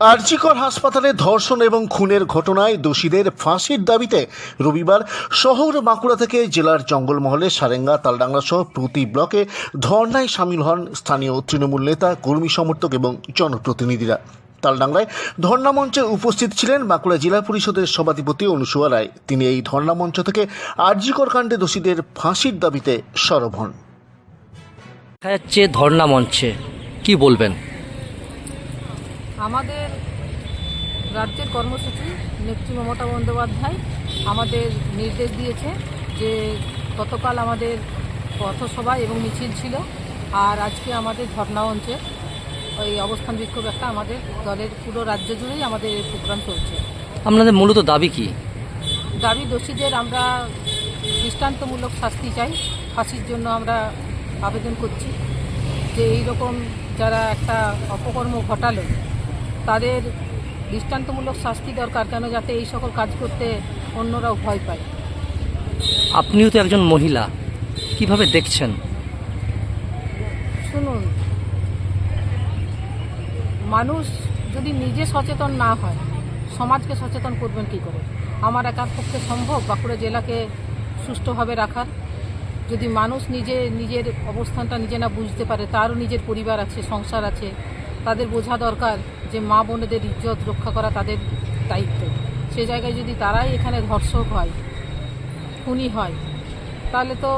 আরজিকর হাসপাতালে ধর্ষণ এবং খুনের ঘটনায় দোষীদের ফাঁসির দাবিতে রবিবার শহর বাঁকুড়া থেকে জেলার জঙ্গলমহলে সারেঙ্গা, তালডাংরা সহ প্রতি ব্লকে ধর্নায় সামিল হন স্থানীয় তৃণমূল নেতা, কর্মী সমর্থক এবং জনপ্রতিনিধিরা। তালডাংরায় ধর্ণা মঞ্চে উপস্থিত ছিলেন বাঁকুড়া জেলা পরিষদের সভাধিপতি অনুসুয়া রায়। তিনি এই ধর্ণা মঞ্চ থেকে আরজিকর কাণ্ডে দোষীদের ফাঁসির দাবিতে সরব হন। দেখা যাচ্ছে ধর্ণা মঞ্চে কি বলবেন? আমাদের রাজ্যের কর্মসূচি নেত্রী মমতা বন্দ্যোপাধ্যায় আমাদের নির্দেশ দিয়েছে যে গতকাল আমাদের পথসভা এবং মিছিল ছিল আর আজকে আমাদের ধর্ণা মঞ্চে ওই অবস্থান বিক্ষোভ একটা আমাদের দলের পুরো রাজ্য জুড়েই আমাদের এই প্রোগ্রাম চলছে। আপনাদের মূলত দাবি কি? দাবি দোষীদের আমরা দৃষ্টান্তমূলক শাস্তি চাই ফাঁসির জন্য আমরা আবেদন করছি। যে এই রকম যারা একটা অপকর্ম ঘটালো তাদের দৃষ্টান্তমূলক শাস্তি দরকার কেন যাতে এই সকল কাজ করতে অন্যরাও ভয় পায়। আপনিও তো একজন মহিলা কীভাবে দেখছেন? শুনুন মানুষ যদি নিজে সচেতন না হয়, সমাজকে সচেতন করবেন কী করে? আমার একার পক্ষে সম্ভব বাঁকুড়া জেলাকে সুষ্ঠুভাবে রাখার? যদি মানুষ নিজে নিজের অবস্থানটা নিজে না বুঝতে পারে, তারও নিজের পরিবার আছে, সংসার আছে, তাদের বোঝা দরকার যে মা বোনেদের ইজ্জত রক্ষা করা তাদের দায়িত্ব। সে জায়গায় যদি তারাই এখানে ধর্ষক হয়, খুনি হয়, তাহলে তো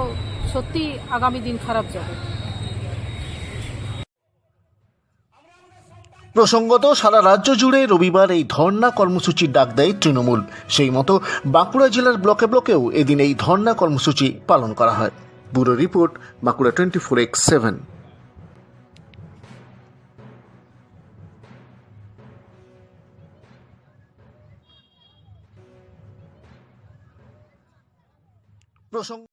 সত্যি আগামী দিন খারাপ যাবে। প্রসঙ্গত সারা রাজ্য জুড়ে রবিবার এই ধর্ণা কর্মসূচির ডাক দেয় তৃণমূল। সেই মতো বাঁকুড়া জেলার ব্লকে ব্লকেও এদিন এই ধর্ণা কর্মসূচি পালন করা হয়। Bureau report, Bankura twenty four X seven. প্রসঙ্গ